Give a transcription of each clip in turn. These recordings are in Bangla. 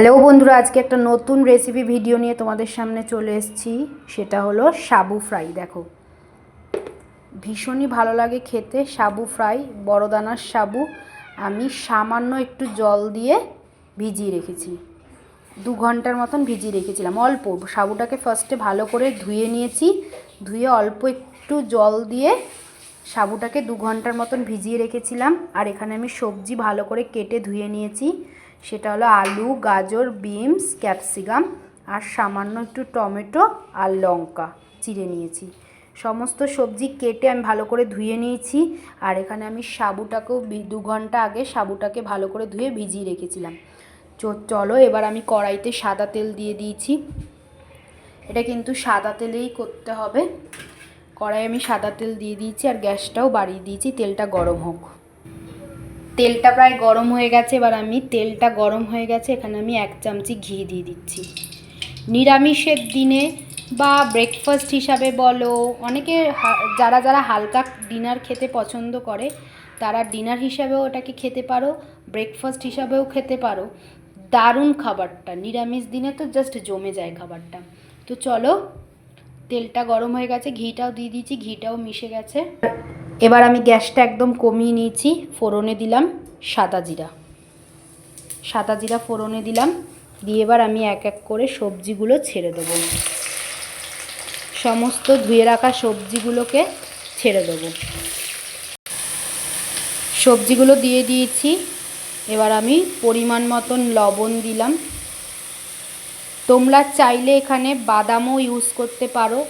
হ্যালো বন্ধুরা, আজকে একটা নতুন রেসিপি ভিডিও নিয়ে তোমাদের সামনে চলে এসেছি। সেটা হলো সাবু ফ্রাই। দেখো, ভীষণই ভালো লাগে খেতে সাবু ফ্রাই বড় দানার সাবু। আমি সামান্য একটু জল দিয়ে ভিজিয়ে রেখেছি। দু ঘণ্টার মতন ভিজিয়ে রেখেছিলাম। অল্প, সাবুটাকে ফার্স্টে ভালো করে ধুয়ে নিয়েছি। ধুয়ে অল্প একটু জল দিয়ে সাবুটাকে দু ঘণ্টার মতন ভিজিয়ে রেখেছিলাম। আর এখানে আমি সবজি ভালো করে কেটে ধুয়ে নিয়েছি। সেটা হলো আলু, গাজর, বিনস, ক্যাপসিকাম আর সামান্য একটু টমেটো আর লঙ্কা চিড়ে নিয়েছি। সমস্ত সবজি কেটে আমি ভালো করে ধুয়ে নিয়েছি আর এখানে আমি সাবুটাকেও দু ঘণ্টা আগে সাবুটাকে ভালো করে ধুয়ে ভিজিয়ে রেখেছিলাম। চলো এবার আমি কড়াইতে সাদা তেল দিয়ে দিয়েছি। এটা কিন্তু সাদা তেলেই করতে হবে। কড়াই আমি সাদা তেল দিয়ে দিয়েছি আর গ্যাসটাও বাড়িয়ে দিয়েছি, তেলটা গরম হোক। তেলটা প্রায় গরম হয়ে গেছে, এবার আমি তেলটা গরম হয়ে গেছে, এখানে আমি এক চামচি ঘি দিয়ে দিচ্ছি। নিরামিষের দিনে বা ব্রেকফাস্ট হিসাবে বলো, অনেকে যারা যারা হালকা ডিনার খেতে পছন্দ করে, তারা ডিনার হিসাবেও এটাকে খেতে পারো ব্রেকফাস্ট হিসাবেও খেতে পারো। দারুণ খাবারটা, নিরামিষ দিনে তো জাস্ট জমে যায় খাবারটা। তো চলো, তেলটা গরম হয়ে গেছে, ঘিটাও দিয়ে দিয়েছি ঘিটাও মিশে গেছে। এবার আমি গ্যাসটা একদম কমিয়ে নিয়েছি, ফোড়নে দিলাম সাদা জিরা। সাদা জিরা ফোড়নে দিলাম, দিয়ে এবার আমি এক এক করে সবজিগুলো ছেড়ে দেবো। সমস্ত ধুয়ে রাখা সবজিগুলোকে ছেড়ে দেবো। সবজিগুলো দিয়ে দিয়েছি, এবার আমি পরিমাণ মতন লবণ দিলাম। তোমরা চাইলে এখানে বাদামও ইউজ করতে পারো।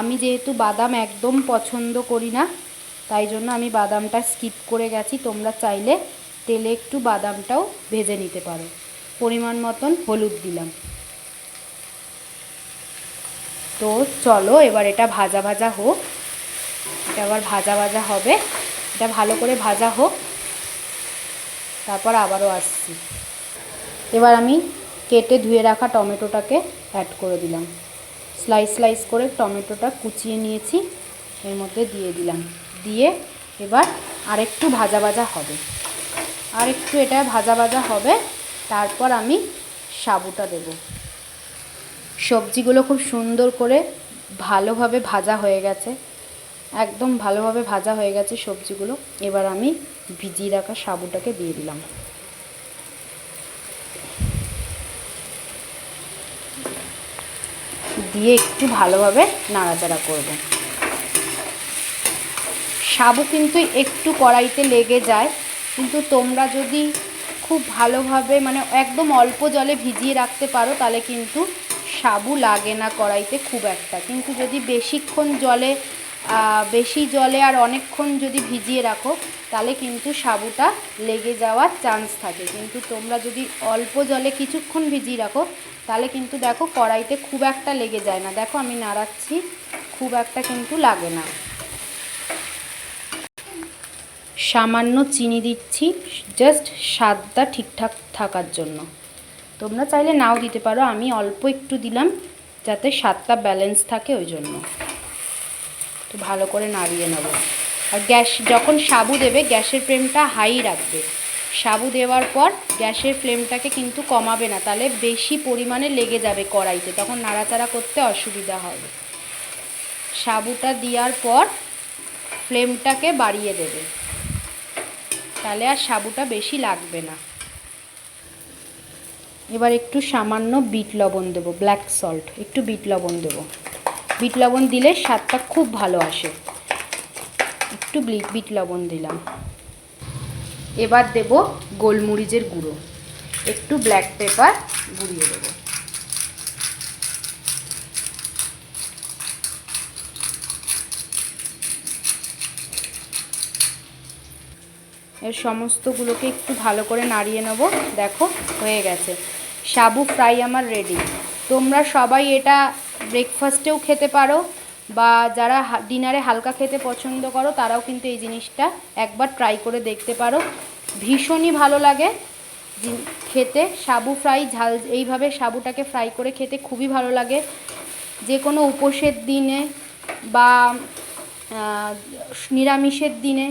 আমি যেহেতু বাদাম একদম পছন্দ করি না তাই জন্য আমি বাদামটা স্কিপ করে গেছি। তোমরা চাইলে তেলে একটু বাদামটাও ভেজে নিতে পারো। পরিমাণ মতন হলুদ দিলাম। তো চলো, এবার এটা ভাজা ভাজা হোক। এটা আবার ভাজা ভাজা হবে। এটা ভালো করে ভাজা হোক। তারপর আবারও আসছি। এবার আমি কেটে ধুয়ে রাখা টমেটোটাকে অ্যাড করে দিলাম। স্লাইস স্লাইস করে টমেটোটা কুচিয়ে নিয়েছি। এর মধ্যে দিয়ে দিলাম। দিয়ে এবার আরেকটু ভাজা ভাজা হবে। আর একটু এটা ভাজা ভাজা হবে, তারপর আমি সাবুটা দেব। সবজিগুলো খুব সুন্দর করে ভালোভাবে ভাজা হয়ে গেছে, একদম ভালোভাবে ভাজা হয়ে গেছে সবজিগুলো। এবার আমি ভিজিয়ে রাখা সাবুটাকে দিয়ে দিলাম। দিয়ে একটু ভালোভাবে নাড়াচাড়া করব। সাবু কিন্তু একটু কড়াইতে লেগে যায়। কিন্তু তোমরা যদি খুব ভালোভাবে মানে একদম অল্প জলে ভিজিয়ে রাখতে পারো, তাহলে কিন্তু সাবু লাগে না কড়াইতে খুব একটা। কিন্তু যদি বেশিক্ষণ জলে বেশি জলে আর অনেকক্ষণ যদি ভিজিয়ে রাখো, তাহলে কিন্তু সাবুটা লেগে যাওয়ার চান্স থাকে। কিন্তু তোমরা যদি অল্প জলে কিছুক্ষণ ভিজিয়ে রাখো, তাহলে কিন্তু দেখো কড়াইতে খুব একটা লেগে যায় না। দেখো আমি নাড়াচ্ছি, খুব একটা কিন্তু লাগে না। সামান্য চিনি দিচ্ছি জাস্ট স্বাদটা ঠিকঠাক থাকার জন্য। তোমরা চাইলে নাও দিতে পারো, আমি অল্প একটু দিলাম, যাতে স্বাদটা ব্যালেন্স থাকে ওই জন্য। তো ভালো করে নাড়িয়ে নেব। আর গ্যাস, যখন সাবু দেবে, গ্যাসের ফ্লেমটা হাই রাখবে। সাবু দেওয়ার পর গ্যাসের ফ্লেমটাকে কিন্তু কমাবে না, তাহলে বেশি পরিমাণে লেগে যাবে কড়াইতে, তখন নাড়াচাড়া করতে অসুবিধা হবে। সাবুটা দেওয়ার পর ফ্লেমটাকে বাড়িয়ে দেবে। তাহলে আর সাবুটা বেশি লাগবে না। এবার একটু সামান্য বিট লবণ দেবো ব্ল্যাক সল্ট একটু বিট লবণ দেবো। বিট লবণ দিলে স্বাদটা খুব ভালো আসে। একটু বিট লবণ দিলাম। এবার দেব গোলমরিচের গুঁড়ো, একটু ব্ল্যাক পেপার গুঁড়িয়ে দেবো। এর সমস্তগুলোকে একটু ভালো করে নাড়িয়ে নেব। দেখো, হয়ে গেছে। সাবু ফ্রাই আমার রেডি তোমরা সবাই এটা ব্রেকফাস্টেও খেতে পারো বা যারা ডিনারে হালকা খেতে পছন্দ করো, তারাও কিন্তু এই জিনিসটা একবার ট্রাই করে দেখতে পারো। ভীষণই ভালো লাগে খেতে। সাবু ফ্রাই, ঝাল, এইভাবে সাবুটাকে ফ্রাই করে খেতে খুবই ভালো লাগে। যে কোনো উপোসের দিনে বা নিরামিষের দিনে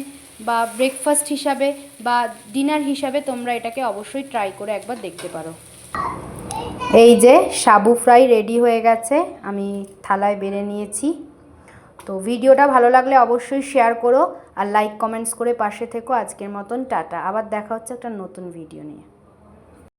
বা ব্রেকফাস্ট হিসাবে বা ডিনার হিসাবে তোমরা এটাকে অবশ্যই ট্রাই করে একবার দেখতে পারো। এই যে সাবু ফ্রাই রেডি হয়ে গেছে, আমি থালায় বেড়ে নিয়েছি। তো ভিডিওটা ভালো লাগলে অবশ্যই শেয়ার করো আর লাইক কমেন্টস করে পাশে থেকো। আজকের মতন টাটা। আবার দেখা হচ্ছে একটা নতুন ভিডিও নিয়ে।